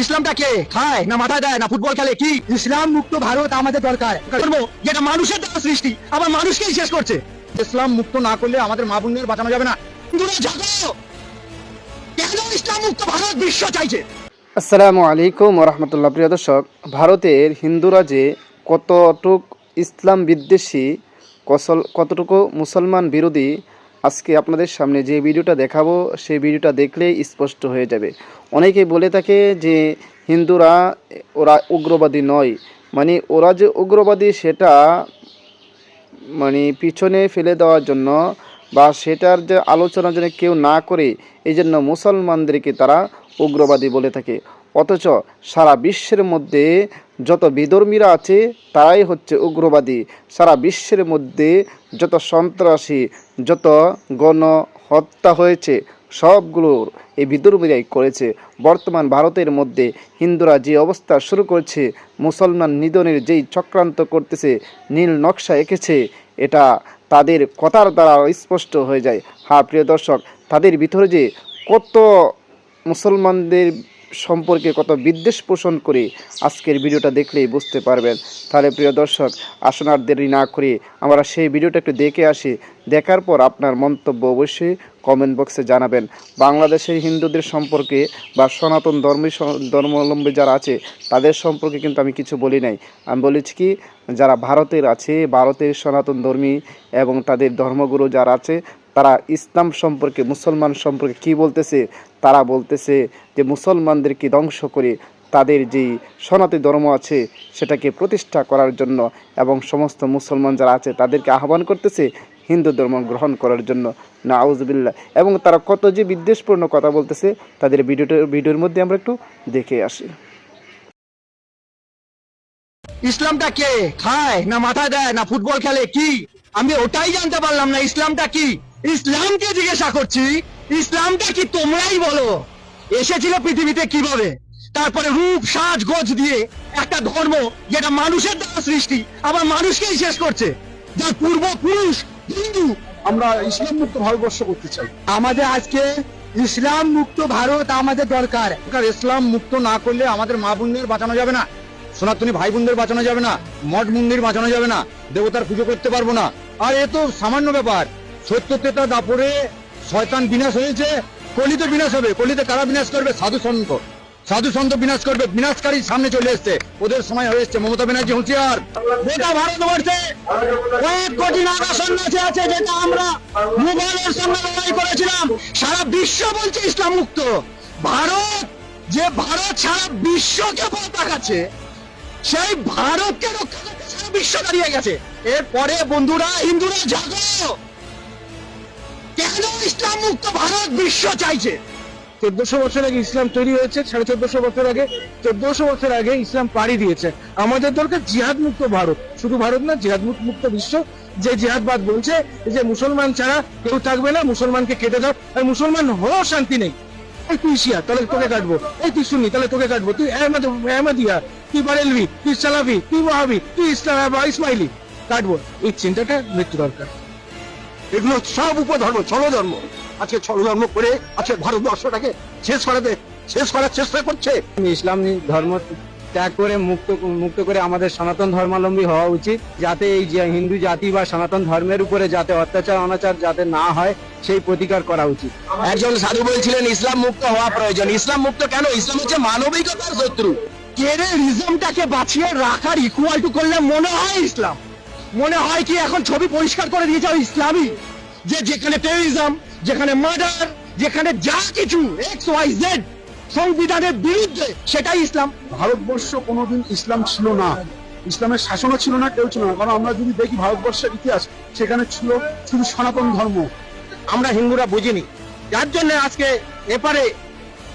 ইসলামটা কে? খায় না মাথায় দেয় না ফুটবল খেলে কি? ইসলাম মুক্ত ভারত আমাদের দরকার। করব? যেটা মানুষের দ্বারা সৃষ্টি আবার মানুষকেই শেষ করছে। ইসলাম মুক্ত না করলে আমাদের মা বোনদের বাঁচানো যাবে না। হিন্দুরা জাগো কেন ইসলাম মুক্ত ভারত বিশ্ব চাইছে? আসসালামু আলাইকুম রহমতুল্লাহ প্রিয় দর্শক। ভারতের হিন্দুরা যে কতটুক ইসলাম বিদ্বেষী কতটুকু মুসলমান বিরোধী আজকে আপনাদের সামনে যে ভিডিওটা দেখাবো, সেই ভিডিওটা দেখলেই স্পষ্ট হয়ে যাবে। অনেকেই বলে থাকে যে হিন্দুরা, ওরা উগ্রবাদী নয়। মানে ওরা যে উগ্রবাদী, সেটা মানে পিছনে ফেলে দেওয়ার জন্য বা সেটার যে আলোচনা যেন কেউ না করে এই জন্য মুসলমানদেরকে তারা উগ্রবাদী বলে থাকে। অথচ সারা বিশ্বের মধ্যে যত বিধর্মীরা আছে, তারাই হচ্ছে উগ্রবাদী। সারা বিশ্বের মধ্যে যত সন্ত্রাসী, যত গণহত্যা হয়েছে সবগুলোর এই বিধর্মীরাই করেছে। বর্তমান ভারতের মধ্যে হিন্দুরা যে অবস্থা শুরু করেছে, মুসলমান নিধনের যেই চক্রান্ত করতেছে, নীল নকশা এঁকেছে, এটা তাদের কথার দ্বারা স্পষ্ট হয়ে যায়। হ্যাঁ প্রিয় দর্শক, তাদের ভিতরে যে কত মুসলমানদের সম্পর্কে কত বিদ্বেষ পোষণ করে আজকের ভিডিওটা দেখলেই বুঝতে পারবেন। তাহলে প্রিয় দর্শক, আসুন আর দেরি না করে আমরা সেই ভিডিওটা একটু দেখে আসি। দেখার পর আপনার মন্তব্য অবশ্যই কমেন্ট বক্সে জানাবেন। বাংলাদেশের হিন্দুদের সম্পর্কে বা সনাতন ধর্মী ধর্মাবলম্বী যারা আছে, তাদের সম্পর্কে কিন্তু আমি কিছু বলি নাই। আমি বলেছি কি, যারা ভারতের আছে, ভারতের সনাতন ধর্মী এবং তাদের ধর্মগুরু যারা আছে তারা ইসলাম সম্পর্কে, মুসলমান সম্পর্কে কি বলতেছে? তারা বলতেছে যে মুসলমানদেরকে ধ্বংস করে তাদের যেই সনাতী ধর্ম আছে সেটাকে প্রতিষ্ঠা করার জন্য এবং সমস্ত মুসলমান যারা আছে তাদেরকে আহ্বান করতেছে হিন্দু ধর্ম গ্রহণ করার জন্য। না আউজবিল্লা এবং তারা কত যে বিদ্বেষপূর্ণ কথা বলতেছে, তাদের ভিডিওটা, ভিডিওর মধ্যে আমরা একটু দেখে আসি। ইসলামটা কে? খায় না মাথায় দেয় না ফুটবল খেলে কি? আমি ওটাই জানতে পারলাম না, ইসলামটা কি? ইসলামকে জিজ্ঞাসা করছি, ইসলামটা কি তোমরাই বলো? এসেছিল পৃথিবীতে কীভাবে? তারপরে রূপ, সাজ, গোজ দিয়ে একটা ধর্ম যেটা মানুষের দ্বারা সৃষ্টি, আবার মানুষকেই শেষ করছে, যার পূর্বপুরুষ হিন্দু। আমরা ইসলাম মুক্ত ভারতবর্ষ করতে চাই। আমাদের আজকে ইসলাম মুক্ত ভারত আমাদের দরকার। ইসলাম মুক্ত না করলে আমাদের মা বোনদের বাঁচানো যাবে না, সনাতনী ভাই বোনদের বাঁচানো যাবে না, মঠ মন্দির বাঁচানো যাবে না, দেবতার পুজো করতে পারব না। আর এ তো সামান্য ব্যাপার। সত্য তেতা দাপরে শয়তান বিনাশ হয়েছে, কলিতে বিনাশ হবে। কলিতে কারা বিনাশ করবে? সাধু সন্ত। সাধু সন্ত বিনাশ করবে। বিনাশকারী সামনে চলে এসছে। ওদের সময় হয়ে এসছে। মমতা ব্যানার্জি হুঁশিয়ার। গোটা ভারতবর্ষে কয়েক কোটি নাগা সন্ন্যাসী আছে যেটা আমরা মুঘলের সঙ্গে লড়াই করেছিলাম। সারা বিশ্ব বলছে ইসলাম মুক্ত। ভারত, যে ভারত সারা বিশ্বকে পথ দেখাচ্ছে সেই ভারতকে রক্ষা করতে সারা বিশ্ব দাঁড়িয়ে গেছে। এরপরে বন্ধুরা, হিন্দুরা, জাগো! ইসলাম মুক্ত ভারত বিশ্ব চাইছে। চোদ্দশো বছর আগে ইসলাম তৈরি হয়েছে, সাড়ে চোদ্দশো বছর আগে, চোদ্দশো বছর আগে ইসলাম পাড়ি দিয়েছে। আমাদের দরকার জিহাদ মুক্ত ভারত। শুধু ভারত না জিহাদ মুক্ত- বিশ্ব। যে জিহাদবাদ বলছে যে মুসলমান ছাড়া কেউ থাকবে না, মুসলমানকে কেটে দাও। আর মুসলমান হওয়ার শান্তি নেই। এই তুই শিয়া, তাহলে তোকে কাটবো। এই তুই শুনি তাহলে তোকে কাটবো। তুই আহমদ, আহমদিয়া, তুই বারেলভি, তুই সালাফি, তুই ওয়াহাবি, তুই ইসলাম ইসমাইলি। কাটবো। এই চিন্তাটা মৃত্যু দরকার। এগুলো সব উপধর্ম ছল ধর্ম আজকে ছল ধর্ম করে আজকে ভারতবর্ষটাকে শেষ করাতে শেষ করার চেষ্টা করছে। ইসলাম ধর্ম ত্যাগ করে মুক্ত মুক্ত করে আমাদের সনাতন ধর্মাবলম্বী হওয়া উচিত যাতে এই যে হিন্দু জাতি বা সনাতন ধর্মের উপরে যাতে অত্যাচার অনাচার যাতে না হয় সেই প্রতিকার করা উচিত। একজন সাধু বলছিলেন ইসলাম মুক্ত হওয়া প্রয়োজন। ইসলাম মুক্ত কেন? ইসলাম হচ্ছে মানবিকতার শত্রু। কেরে রিজমটাকে বাঁচিয়ে রাখার ইকুয়াল টু করলে মনে হয় ইসলাম? মনে হয় কি এখন ছবি পরিষ্কার করে দিয়েছে ওই ইসলামই যে যেখানে টেররিজম যেখানে মার্ডার যেখানে যা কিছু এক্স ওয়াই জেড সংবিধানের বিরুদ্ধে সেটাই ইসলাম। ভারতবর্ষ কোনোদিন ইসলাম ছিল না। ইসলামের শাসনও ছিল না কেউ ছিল না। কারণ আমরা যদি দেখি ভারতবর্ষের ইতিহাস সেখানে ছিল শুধু সনাতন ধর্ম। আমরা হিন্দুরা বুঝিনি। যার জন্য আজকে এপারে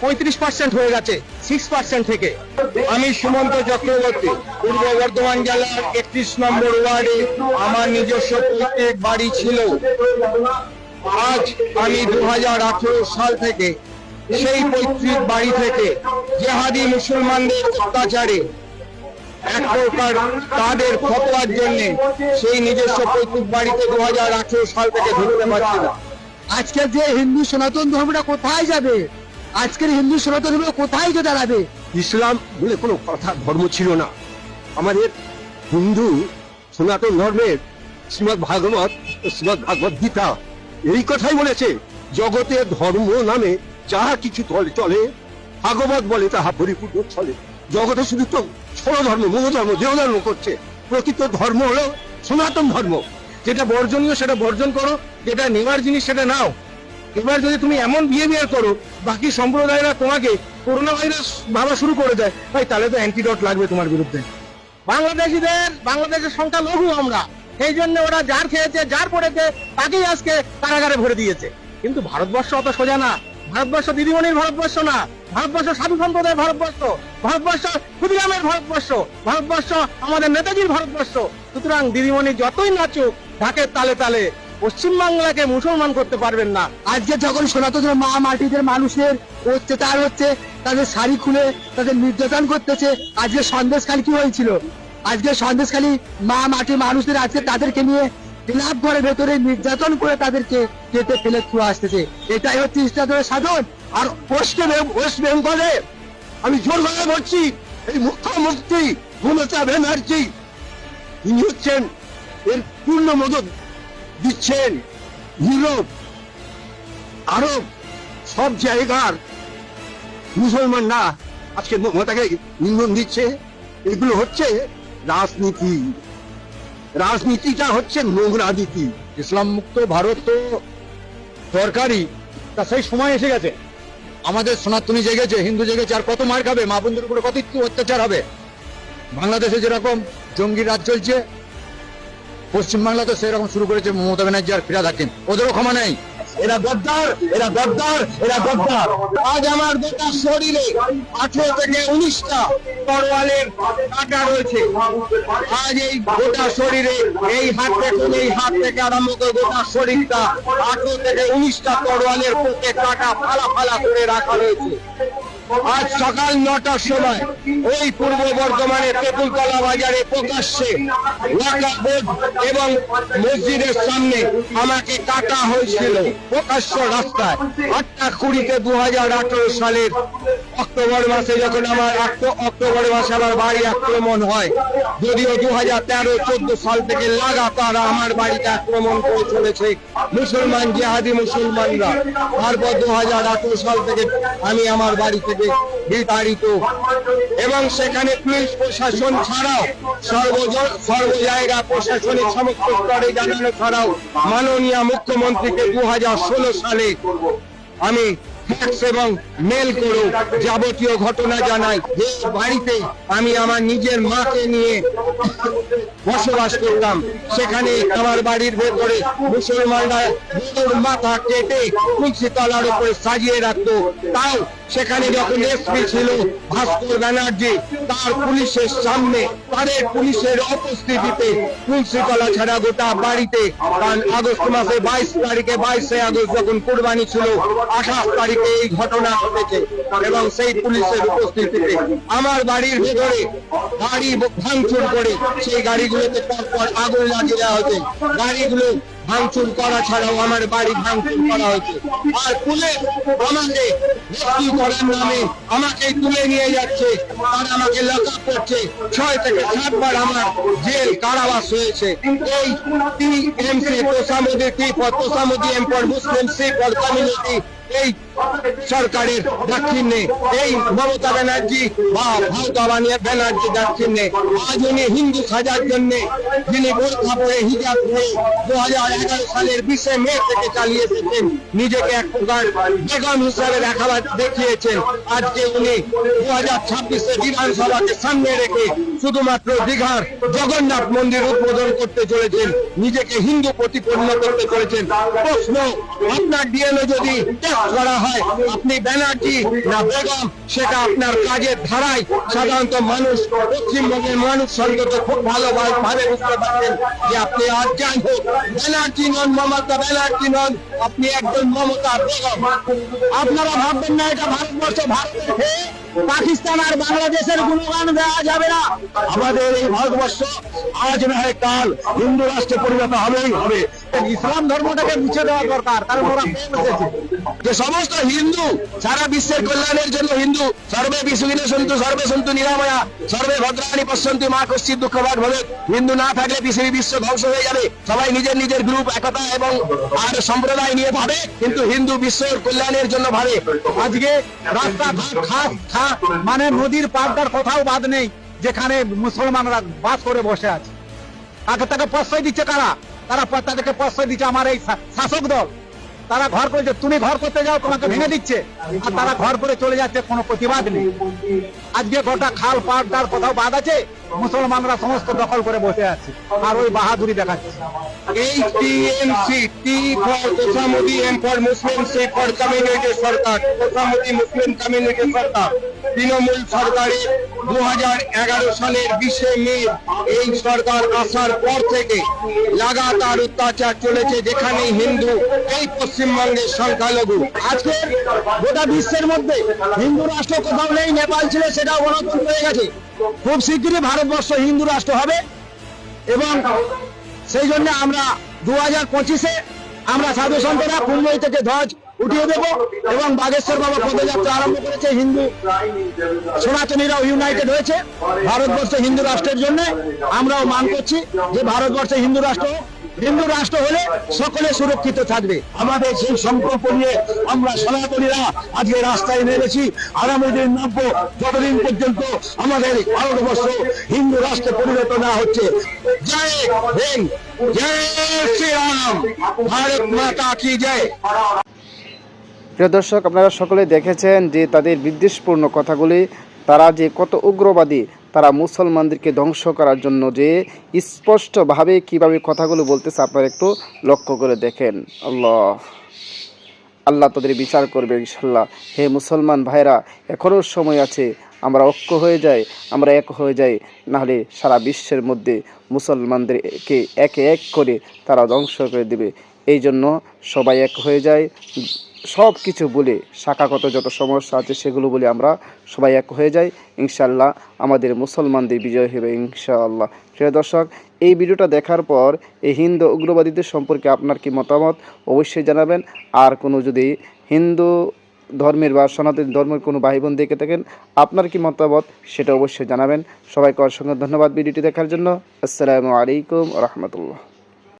পঁয়ত্রিশ পার্সেন্ট হয়ে গেছে সিক্স পার্সেন্ট থেকে। আমি সুমন্ত চক্রবর্তী, পূর্ব বর্ধমান জেলার একত্রিশ নম্বর ওয়ার্ডে, আমার নিজস্ব বাড়ি ছিল। আজ আমি দু সাল থেকে সেই পৈতৃক বাড়ি থেকে জেহাদি মুসলমানদের অত্যাচারে এক প্রকার তাদের ফতোয়ার জন্য সেই নিজস্ব পৈতৃক বাড়িতে দু হাজার আঠেরো সাল থেকে ঢুকতে পারছি না। আজকের যে হিন্দু সনাতন ধর্মটা কোথায় যাবে? আজকের হিন্দু সনাতন ধর্ম কোথায় যে দাঁড়াবে? ইসলাম বলে কোনো কথা, ধর্ম ছিল না। আমাদের হিন্দু সনাতন ধর্মের শ্রীমৎ ভাগবত শ্রীমৎ ভাগবত গীতা এই কথাই বলেছে, জগতে ধর্ম নামে যাহা কিছু চলে, ভাগবত বলে তাহা পরিপূর্ণ চলে। জগতে শুধু তো ধর্ম ধর্ম দেহ ধর্ম করছে। প্রকৃত ধর্ম হলো সনাতন ধর্ম। যেটা বর্জনীয় সেটা বর্জন করো, যেটা নেওয়ার জিনিস সেটা নাও। এবার যদি তুমি এমন বিহেভিয়ার করো, বাকি সম্প্রদায়রা তোমাকে করোনা ভাইরাস ভাবা শুরু করে দেয়, ভাই তাহলে তো অ্যান্টিডট লাগবে তোমার বিরুদ্ধে। বাংলাদেশিদের, বাংলাদেশের সংখ্যা লঘু আমরা। সেই জন্য ওরা যার খেয়েছে, যার পড়েছে, তাকেই আজকে কারাগারে ভরে দিয়েছে। কিন্তু ভারতবর্ষ অত সোজা না। ভারতবর্ষ দিদিমণির ভারতবর্ষ না। ভারতবর্ষ সাধু সম্প্রদায়ের ভারতবর্ষ। ভারতবর্ষ ক্ষুদিরামের ভারতবর্ষ। ভারতবর্ষ আমাদের নেতাজির ভারতবর্ষ। সুতরাং দিদিমণি যতই নাচুক, ঢাকের তালে তালে পশ্চিমবাংলাকে মুসলমান করতে পারবেন না। আজকে যখন সনাতন মা মাটিদের মানুষের অত্যাচার হচ্ছে, তাদের শাড়ি খুলে তাদের নির্যাতন করতেছে, আজকে সন্দেশখালি কি হয়েছিল? আজকে সন্দেশখালি মা মাটির মানুষদের আজকে তাদেরকে নিয়ে ক্লাব ঘরের ভেতরে নির্যাতন করে তাদেরকে কেটে ফেলে ছুঁয়ে আসতেছে। এটাই হচ্ছে ইসলামের সাধন। আর পশ্চিম ওয়েস্ট বেঙ্গলে আমি জোর গলায় বলছি, এই মুখ্যমন্ত্রী মমতা ব্যানার্জি, তিনি হচ্ছেন এর পূর্ণ মদত। দিচ্ছেন ইউরোপ, আরব, সব জায়গার মুসলমানরা আজকে মমতাকে ইন্ধন দিচ্ছে। এগুলো হচ্ছে রাজনীতি। রাজনীতিটা হচ্ছে নোংরা নীতি। ইসলাম মুক্ত ভারত তো দরকারি তা সেই সময় এসে গেছে। আমাদের সনাতনী জেগেছে, হিন্দু জেগেছে, আর কত মার খাবে? মা বোনদের উপরে কত অত্যাচার হবে? বাংলাদেশে যেরকম জঙ্গি রাজ চলছে পশ্চিমবাংলাতে সেরকম শুরু করেছে মমতা ব্যানার্জি আর ফিরাদ হাকিম। ওদেরও ক্ষমা নেই। এরা গদ্দার এরা গদ্দার এরা গদ্দার। আজ আমার গোটা শরীরে আঠেরো থেকে উনিশটা তরোয়ালের কাটা রয়েছে। আজ এই গোটা শরীরে, এই হাত থেকে, এই হাত থেকে আরম্ভ করে গোটা শরীরটা আঠেরো থেকে উনিশটা তরোয়ালের পোকে কাটা ফালা ফালা করে রাখা রয়েছে আজ সকাল নটার সময় ওই পূর্ব বর্ধমানের তেঁতুলতলা বাজারে প্রকাশ্যে এবং মসজিদের সামনে আমাকে কাটা হয়েছিল প্রকাশ্য রাস্তায়। আটটা কুড়িতে দু হাজার আঠারো সালের অক্টোবর মাসে যখন আমার অক্টোবর মাসে আমার বাড়ি আক্রমণ হয়, যদিও দু হাজার তেরো চোদ্দ সাল থেকে লাগাতার আমার বাড়িতে আক্রমণ করে চলেছে মুসলমান জিহাদি মুসলমানরা। তারপর দু হাজার আঠারো সাল থেকে আমি আমার বাড়ি থেকে বিতাড়িত এবং সেখানে পুলিশ প্রশাসন ছাড়াও সর্ব সর্ব জায়গা প্রশাসনিক সমস্ত স্তরে জানানো ছাড়াও মাননীয় মুখ্যমন্ত্রীকে দু হাজার ষোলো সালে আমি এবং মেল করে যাবতীয় ঘটনা জানাই। যে বাড়িতে আমি আমার নিজের মাকে নিয়ে বসবাস করতাম। সেখানে আমার বাড়ির ভেতরে মুসলমানরা মাথা কেটে তুলসী তলার উপরে সাজিয়ে রাখতো। তাও সেখানে যখন এসপি ছিল ভাস্কর ব্যানার্জি, তার পুলিশের সামনে, তাদের পুলিশের উপস্থিতিতে তুলসী তলা ছাড়া গোটা বাড়িতে কারণ আগস্ট মাসে বাইশ তারিখে, বাইশে আগস্ট যখন কোরবানি ছিল, আঠাশ তারিখে এই ঘটনা ঘটেছে এবং সেই পুলিশের উপস্থিতিতে আমার বাড়ির ভেতরে গাড়ি ভাঙচুর করে সেই গাড়িগুলোতে পরপর আগুন লাগিয়ে দেওয়া হয়েছে। গাড়িগুলো ভাঙচুর করা ছাড়াও আমার বাড়ি ভাঙচুর করা হয়েছে। আর তুলে আমাকে রেস্কিউ করার নামে আমাকে তুলে নিয়ে যাচ্ছে। আর আমাকে লকআপ করছে। ছয় থেকে সাতবার আমার জেল, কারাবাস হয়েছে। এই টিএমসি তোষামুদি T for তোষামুদি M for Muslim C for community এই সরকারের দাক্ষিণ্যে এই মমতা ব্যানার্জি বা মমতা বানিয়ে ব্যানার্জি দাক্ষিণ্যে আজ উনি হিন্দু সাজার জন্য যিনি বোরখা পরে হিজাব পরে দু হাজার এগারো সালের বিশে মে থেকে চালিয়ে এসেছেন, নিজেকে এক প্রকার বেগম হিসাবে দেখাবার, দেখিয়েছেন। আজকে উনি দু হাজার ছাব্বিশে বিধানসভাকে সামনে রেখে শুধুমাত্র দীঘার জগন্নাথ মন্দির উদ্বোধন করতে চলেছেন, নিজেকে হিন্দু প্রতিপন্ন করতে চলেছেন। প্রশ্ন, আপনার ডিএনএ যদি করা হয়। আপনি ব্যানার্জি না বেগম, সেটা আপনার কাজের ধারায় সাধারণত মানুষ, পশ্চিমবঙ্গের মানুষ সঙ্গত খুব ভালো ভাবে বুঝতে পারছেন যে আপনি আর যাই হোক, ব্যানার্জি নন, মমতা ব্যানার্জি নন, আপনি একজন মমতা বেগম। আপনারা ভাববেন না, এটা ভারতবর্ষ, ভারতের পাকিস্তান আর বাংলাদেশের গুণগান দেওয়া যাবে না। আমাদের এই ভারতবর্ষ আজ না হয় কাল হিন্দু রাষ্ট্রে পরিণত হবেই হবে। ইসলাম ধর্মটাকে মুছে দেওয়া দরকার, কারণ ওরা যে সমস্ত হিন্দু, সারা বিশ্বের কল্যাণের জন্য হিন্দু, সর্বে বিশ্বদিনে সন্তু, সর্বে সন্তু নিরাময়া, সর্বে ভদ্রাণী পশ্যন্তু মা কশ্চিত দুঃখবাদ ভবে হিন্দু না থাকলে পৃথিবী বিশ্ব ধ্বংস হয়ে যাবে। সবাই নিজের নিজের গ্রুপ একতা এবং আর সম্প্রদায় নিয়ে ভাবে, কিন্তু হিন্দু বিশ্বের কল্যাণের জন্য ভাবে। আজকে রাস্তা খাস খা মানে নদীর পাড়টার কোথাও বাদ নেই, যেখানে মুসলমানরা বাস করে বসে আছে। তাকে তাকে প্রশ্রয় দিচ্ছে কারা? তারা তাদেরকে প্রশ্রয় দিচ্ছে আমার এই শাসক দল। তারা ঘর করেছে, তুমি ঘর করতে যাও, তোমাকে ভেঙে দিচ্ছে। আর তারা ঘর করে চলে যাচ্ছে, কোনো প্রতিবাদ নেই। আজকে গোটা খাল তার কোথাও বাদ আছে? মুসলমানরা সমস্ত দখল করে বসে আছে। আর ওই বাহাদুরি দেখাচ্ছে। T for M for Muslim C for community Sarkar Muslim community সরকার। তৃণমূল দু সালের বিশে মে এই সরকার আসার পর থেকে লাগাতার অত্যাচার চলেছে যেখানে হিন্দু, এই পশ্চিমবঙ্গের সংখ্যালঘু। আজকে গোটা বিশ্বের মধ্যে হিন্দু রাষ্ট্র কোথাও নেই, নেপাল ছিল সেটাও গণতন্ত্র হয়ে গেছে খুব শীঘ্রই ভারতবর্ষ হিন্দু রাষ্ট্র হবে এবং সেই জন্য আমরা দু হাজার পঁচিশে আমরা সাধু সন্তরা কুম্বই থেকে ধ্বজ উঠিয়ে দেব এবং বাগেশ্বর বাবা পদযাত্রা আরম্ভ করেছে হিন্দু সনাতনীরাও ইউনাইটেড হয়েছে ভারতবর্ষ হিন্দু রাষ্ট্রের জন্য আমরাও মান করছি যে ভারতবর্ষে হিন্দু রাষ্ট্র। হিন্দু রাষ্ট্র হলে সকলে সুরক্ষিত থাকবে। আমাদের সেই সংকল্প নিয়ে আমরা সনাতনীরা আজকে রাস্তায় নেমেছি। আগামী দিন নামবো। যতদিন পর্যন্ত আমাদের ভারতবর্ষ হিন্দু রাষ্ট্রে পরিণত না হচ্ছে। প্রিয় দর্শক, আপনারা সকলে দেখেছেন যে তাদের বিদ্বেষপূর্ণ কথাগুলি, তারা যে কত উগ্রবাদী তারা মুসলমানদেরকে ধ্বংস করার জন্য যে স্পষ্টভাবে কীভাবে কথাগুলো বলতেছে, আপনারা একটু লক্ষ্য করে দেখেন। আল্লাহ। আল্লাহ তাদের বিচার করবে ইনশাল্লাহ হে মুসলমান ভাইরা এখনও সময় আছে, আমরা ঐক্য হয়ে যাই, আমরা এক হয়ে যাই, নাহলে সারা বিশ্বের মধ্যে মুসলমানদেরকে একে এক করে তারা ধ্বংস করে দেবে। এই জন্য সবাই এক হয়ে যায়। সব কিছু বলে, শাখাগত যত সমস্যা আছে সেগুলো বলে আমরা সবাই এক হয়ে যাই। ইনশাল্লাহ আমাদের মুসলমানদের বিজয় হবে ইনশাআল্লাহ। প্রিয় দর্শক, এই ভিডিওটা দেখার পর এই হিন্দু উগ্রবাদীদের সম্পর্কে আপনার কি মতামত? অবশ্যই জানাবেন। আর কোনো যদি হিন্দু ধর্মের বা সনাতন ধর্মের কোনো ভাই বোন দেখে থাকেন, আপনার কি মতামত সেটা অবশ্যই জানাবেন। সবাইকে অসংখ্য ধন্যবাদ ভিডিওটি দেখার জন্য। আসসালামু আলাইকুম রহমতুল্লাহ।